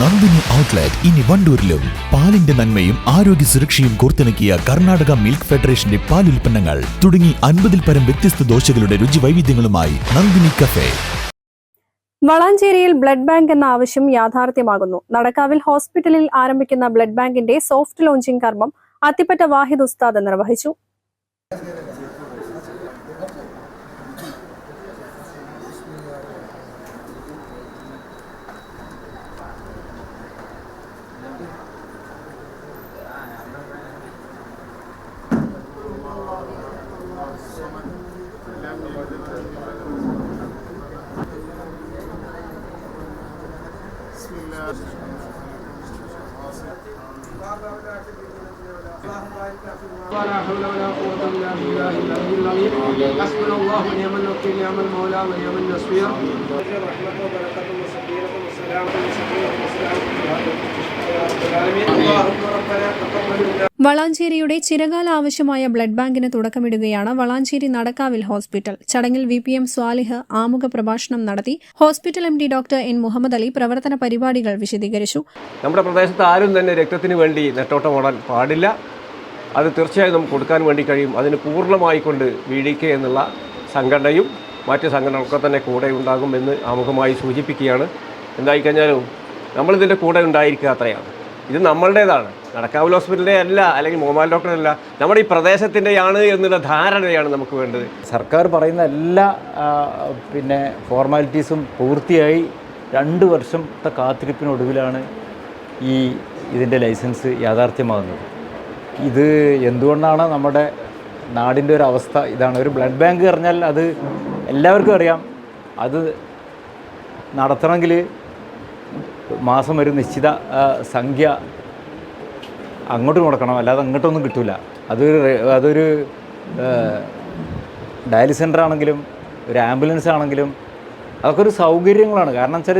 Nandini outlet ഇനി വണ്ടൂരിലും. പാലിന്റെ നന്മയും ആരോഗ്യ സുരക്ഷയും കോർത്തിണക്കിയ കർണാടക മിൽക്ക് ഫെഡറേഷന്റെ പാൽ ഉൽപ്പന്നങ്ങൾ തുടങ്ങി അൻപതിൽ പരം വ്യത്യസ്ത ദോശകളുടെ രുചി വൈവിധ്യങ്ങളുമായി നന്ദിനി കഫേ. വളാഞ്ചേരിയിൽ ബ്ലഡ് ബാങ്ക് എന്ന ആവശ്യം യാഥാർത്ഥ്യമാകുന്നു. നടക്കാവിൽ ഹോസ്പിറ്റലിൽ ആരംഭിക്കുന്ന ബ്ലഡ് ബാങ്കിന്റെ സോഫ്റ്റ് ലോഞ്ചിംഗ് കർമ്മം അത്തിപ്പറ്റ വാഹിദ് ഉസ്താദ് നിർവഹിച്ചു. ولا حول ولا قوة إلا بالله العلي العظيم حسبنا الله ونعم الوكيل نعم المولى ونعم النصير رحمة وبركاته وسكينة والسلام اللهم ربنا تقبل منا വളാഞ്ചേരിയുടെ ചിരകാല ആവശ്യമായ ബ്ലഡ് ബാങ്കിന് തുടക്കമിടുകയാണ് വളാഞ്ചേരി നടക്കാവിൽ ഹോസ്പിറ്റൽ. ചടങ്ങിൽ വി പി എം സ്വാലിഹ് ആമുഖ പ്രഭാഷണം നടത്തി hospital M D doctor N Muhammad Ali പ്രവർത്തന പരിപാടികൾ വിശദീകരിച്ചു. നമ്മുടെ പ്രദേശത്ത് ആരും തന്നെ രക്തത്തിന് വേണ്ടി നെട്ടോട്ടം ഓടാൻ പാടില്ല. അത് തീർച്ചയായും നമുക്ക് കൊടുക്കാൻ വേണ്ടി കഴിയും. അതിന് പൂർണമായി കൊണ്ട് വി ഡി കെ എന്നുള്ള സംഘടനയും മറ്റ് സംഘടനകളൊക്കെ തന്നെ കൂടെ ഉണ്ടാകുമെന്ന് ആമുഖമായി സൂചിപ്പിക്കുകയാണ്. എന്തായിക്കഴിഞ്ഞാലും നമ്മളിതിന്റെ കൂടെ ഉണ്ടായിരിക്കുക അത്രയാണ്. ഇത് നമ്മളുടേതാണ്. നടക്കാവിൽ ഹോസ്പിറ്റലിന്റെ അല്ല അല്ലെങ്കിൽ മോമാൽ ഡോക്ടറിന്റെ അല്ല നമ്മുടെ ഈ പ്രദേശത്തിന്റെയാണ് എന്നുള്ള ധാരണയാണ് നമുക്ക് വേണ്ടത്. സർക്കാർ പറയുന്ന എല്ലാ പിന്നെ ഫോർമാലിറ്റീസും പൂർത്തിയായി രണ്ട് വർഷത്തെ കാത്തിരിപ്പിനൊടുവിലാണ് ഈ ഇതിന്റെ ലൈസൻസ് യാഥാർത്ഥ്യമാകുന്നത്. ഇത് എന്തുകൊണ്ടാണ് നമ്മുടെ നാടിന്റെ ഒരു അവസ്ഥ? ഇതാണ് ഒരു ബ്ലഡ് ബാങ്ക് പറഞ്ഞാൽ അത് എല്ലാവർക്കും അറിയാം. അത് നടത്തണമെങ്കിൽ മാസം ഒരു നിശ്ചിത സംഖ്യ അങ്ങോട്ട് കൊടുക്കണം അല്ലാതെ അങ്ങോട്ടൊന്നും കിട്ടില്ല അതൊരു അതൊരു ഡയാലിസ് സെന്റർ ആണെങ്കിലും ഒരു ആംബുലൻസ് ആണെങ്കിലും അതൊക്കെ ഒരു സൗകര്യങ്ങളാണ്. കാരണം വെച്ചാൽ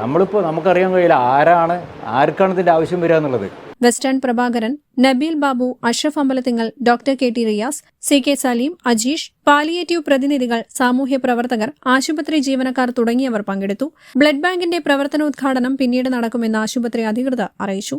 നമ്മളിപ്പോൾ നമുക്കറിയാൻ കഴിയില്ല ആരാണ് ആർക്കാണ് ഇതിന്റെ ആവശ്യം വരിക എന്നുള്ളത്. Western Prabhakaran Nabeel Babu Ashraf Ambalathingal doctor K T Riyas C K Saleem Ajeesh palliative പ്രതിനിധികൾ സാമൂഹ്യ പ്രവർത്തകർ ആശുപത്രി ജീവനക്കാർ തുടങ്ങിയവർ പങ്കെടുത്തു. ബ്ലഡ് ബാങ്കിന്റെ പ്രവർത്തനോദ്ഘാടനം പിന്നീട് നടക്കുമെന്ന് ആശുപത്രി അധികൃതർ അറിയിച്ചു.